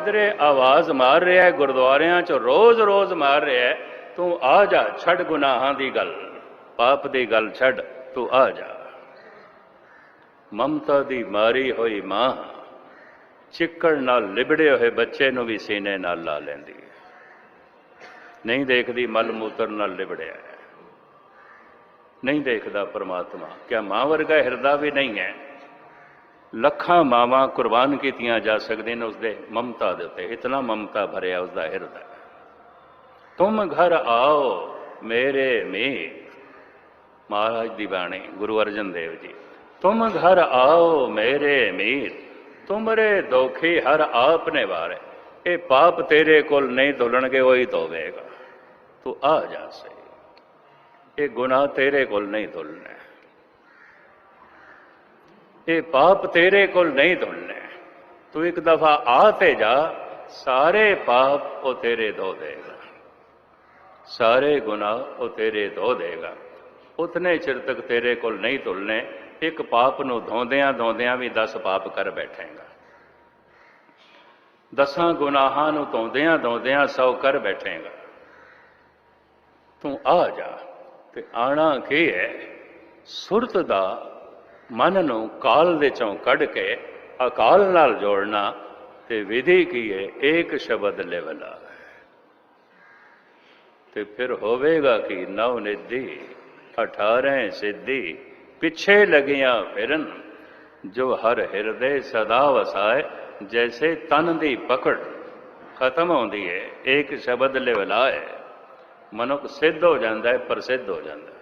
ਇਧਰੇ ਆਵਾਜ਼ ਮਾਰ ਰਿਹਾ ਹੈ, ਗੁਰਦੁਆਰਿਆਂ 'ਚ ਰੋਜ਼-ਰੋਜ਼ ਮਾਰ ਰਿਹਾ ਹੈ, ਤੂੰ ਆ ਜਾ, ਛੱਡ ਗੁਨਾਹਾਂ ਦੀ ਗੱਲ। ਪਾਪ ਦੀ ਗੱਲ ਛੱਡ, ਤੂੰ ਆ ਜਾ। ਮਮਤਾ ਦੀ ਮਾਰੀ ਹੋਈ ਮਾਂ, ਚਿੱਕੜ ਨਾਲ ਲਿਬੜੇ ਹੋਏ ਬੱਚੇ ਨੂੰ ਵੀ ਸੀਨੇ ਨਾਲ ਲਾ ਲੈਂਦੀ ਹੈ। ਨਹੀਂ ਦੇਖਦੀ, ਮਲ ਮੂਤਰ ਨਾਲ ਲਿਬੜਿਆ ਨਹੀਂ ਦੇਖਦਾ ਪਰਮਾਤਮਾ, ਕਿਆ ਮਾਂ ਵਰਗਾ ਹਿਰਦਾ ਵੀ ਨਹੀਂ ਹੈ। ਲੱਖਾਂ ਮਾਵਾਂ ਕੁਰਬਾਨ ਕੀਤੀਆਂ ਜਾ ਸਕਦੀਆਂ ਨੇ ਉਸਦੇ ਮਮਤਾ ਦੇ ਉੱਤੇ। ਇਤਨਾ ਮਮਤਾ ਭਰਿਆ ਉਸਦਾ ਹਿਰਦਾ ਤੁਮ ਘਰ ਆਓ ਮੇਰੇ ਮੀਤ। ਮਹਾਰਾਜ ਦੀ ਬਾਣੀ, ਗੁਰੂ ਅਰਜਨ ਦੇਵ ਜੀ। ਤੁਮ ਘਰ ਆਓ ਮੇਰੇ ਮੀਤ। ਤੁਮਰੇ ਦੋਖੀ ਹਰ ਆਪ ਨੇ ਵਾਰੇ ਇਹ ਪਾਪ ਤੇਰੇ ਕੋਲ ਨਹੀਂ ਧੁਲਣਗੇ, ਉਹੀ ਧੋਵੇਗਾ ਤੂੰ ਆ ਜਾ ਸਹੀ। ਇਹ ਗੁਨਾਹ ਤੇਰੇ ਕੋਲ ਨਹੀਂ ਧੁਲਣੇ। ਇਹ ਪਾਪ ਤੇਰੇ ਕੋਲ ਨਹੀਂ ਧੁਲਣੇ ਤੂੰ ਇੱਕ ਦਫਾ ਆ ਤੇ ਜਾ, ਸਾਰੇ ਪਾਪ ਉਹ ਤੇਰੇ ਧੋ ਦੇਗਾ। ਸਾਰੇ ਗੁਨਾਹ ਉਹ ਤੇਰੇ ਧੋ ਦੇਗਾ। ਉਤਨੇ ਚਿਰ ਤੱਕ ਤੇਰੇ ਕੋਲ ਨਹੀਂ ਧੁਲਨੇ ਇੱਕ ਪਾਪ ਨੂੰ ਧੋਂਦਿਆਂ ਧੋਂਦਿਆਂ ਵੀ 10 ਪਾਪ ਕਰ ਬੈਠੇਗਾ। ਦਸਾਂ ਗੁਨਾਹਾਂ ਨੂੰ ਧੋਂਦਿਆਂ ਧੋਂਦਿਆਂ 100 ਕਰ ਬੈਠੇਗਾ। ਤੂੰ ਆ ਜਾ ਤੇ ਆਣਾ ਕੀ ਹੈ? ਸੁਰਤ ਦਾ ਮਨ ਨੂੰ ਕਾਲ ਦੇ ਚੋਂ ਕੱਢ ਕੇ ਅਕਾਲ ਨਾਲ ਜੋੜਨਾ ਤੇ ਵਿਧੀ ਕੀ ਹੈ? ਏਕ ਸ਼ਬਦ ਲੈਵਲਾ। ਤੇ ਫਿਰ ਹੋਵੇਗਾ ਕਿ? ਨਵ ਨਿਧੀ 18 ਸਿੱਧੀ, ਪਿੱਛੇ ਲਗੀਆਂ ਫਿਰਨ, ਜੋ ਹਰ ਹਿਰਦੇ ਸਦਾ ਵਸਾਏ, ਜੈਸੇ ਤਨ ਦੀ ਪਕੜ ਖਤਮ ਹੁੰਦੀ ਹੈ। ਇੱਕ ਸ਼ਬਦ ਲਿਵਲਾਏ ਮਨੁੱਖ ਸਿੱਧ ਹੋ ਜਾਂਦਾ ਹੈ, ਪ੍ਰਸਿੱਧ ਹੋ ਜਾਂਦਾ ਹੈ।